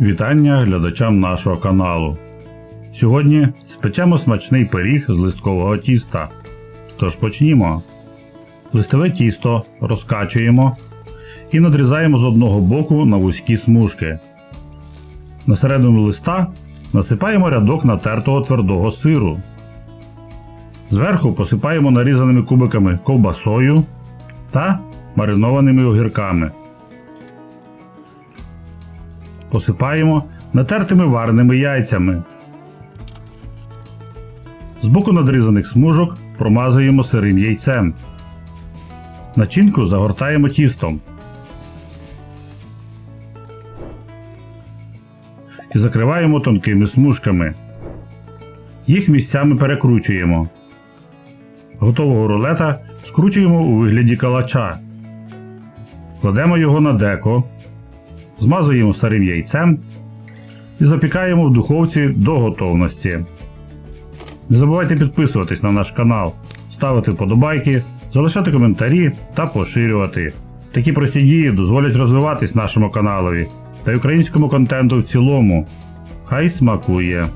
Вітання глядачам нашого каналу. Сьогодні спечемо смачний пиріг з листкового тіста. Тож почнімо. Листове тісто розкачуємо і надрізаємо з одного боку на вузькі смужки. На середину листа насипаємо рядок натертого твердого сиру. Зверху посипаємо нарізаними кубиками ковбасою та маринованими огірками. Посипаємо натертими вареними яйцями. З боку надрізаних смужок промазуємо сирим яйцем. Начинку загортаємо тістом. І закриваємо тонкими смужками. Їх місцями перекручуємо. Готового рулета скручуємо у вигляді калача. Кладемо його на деко, змазуємо старим яйцем і запікаємо в духовці до готовності. Не забувайте підписуватись на наш канал, ставити вподобайки, залишати коментарі та поширювати. Такі прості дії дозволять розвиватись нашому каналові та й українському контенту в цілому. Хай смакує!